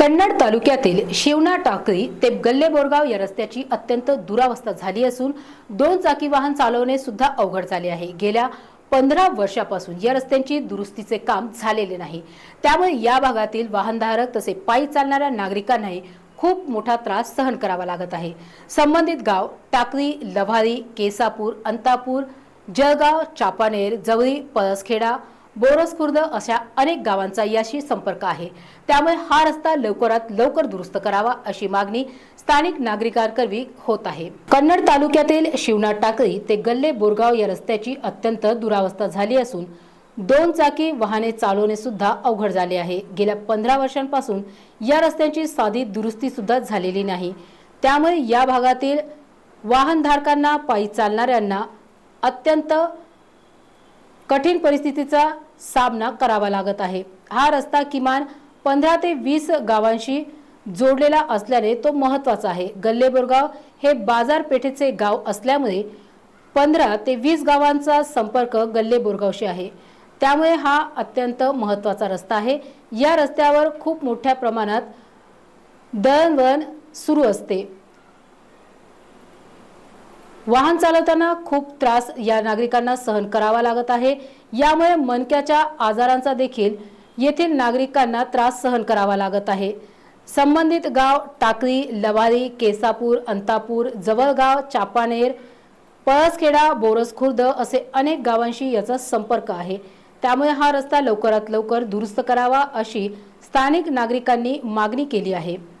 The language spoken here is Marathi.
कन्नड तालुक्यातील शिवना टाकळी ते गल्लेबोरगाव या रस्त्याची अत्यंत दुरावस्था झाली असून दोन चाकी वाहन चालवणे सुद्धा अवघड झाले आहे. गेल्या पंधरा वर्षापासून या रस्त्यांची दुरुस्तीचे काम झालेले नाही. त्यामुळे या भागातील वाहनधारक तसे पायी चालणाऱ्या नागरिकांनाही खूप मोठा त्रास सहन करावा लागत आहे. संबंधित गाव टाकळी लव्हारी केसापूर अंतापूर जळगाव चापानेर जवळी पळसखेडा बोरस खुर्द अशा अनेक गावांचा याशी संपर्क आहे. त्यामुळे हा रस्ता लवकरात लवकर दुरुस्त करावा अशी मागणी स्थानिक नागरिकांकरवी होत आहे. कन्नड तालुक्यातील शिवनाथ टाकळी ते गल्ले बोरगाव या रस्त्याची अत्यंत दुरावस्था झाली असून दोन चाकी वाहने चालवणे सुद्धा अवघड झाले आहे. गेल्या पंधरा वर्षांपासून या रस्त्यांची साधी दुरुस्ती सुद्धा झालेली नाही. त्यामुळे या भागातील वाहनधारकांना पायी चालणाऱ्यांना अत्यंत कठीण परिस्थितीचा सामना करावा लागत आहे. हा रस्ता किमान पंधरा ते वीस गावांशी जोडलेला असल्याने तो महत्त्वाचा आहे. गल्लेबोरगाव हे बाजारपेठेचे गाव असल्यामुळे पंधरा ते वीस गावांचा संपर्क गल्लेबोरगावशी आहे. त्यामुळे हा अत्यंत महत्त्वाचा रस्ता आहे. या रस्त्यावर खूप मोठ्या प्रमाणात दळणवळण सुरू असते. वाहन चालवताना खूप त्रास या नागरिकांना सहन करावा लागत आहे. यामुळे मनक्याच्या आजारांचा देखील येथील नागरिकांना त्रास सहन करावा लागत आहे. संबंधित गाव टाकळी लवारी केसापूर अंतापूर जवळगाव चापानेर पळसखेडा बोरस खुर्द असे अनेक गावांशी याचा संपर्क आहे. त्यामुळे हा रस्ता लवकरात लवकर दुरुस्त करावा अशी स्थानिक नागरिकांनी मागणी केली आहे.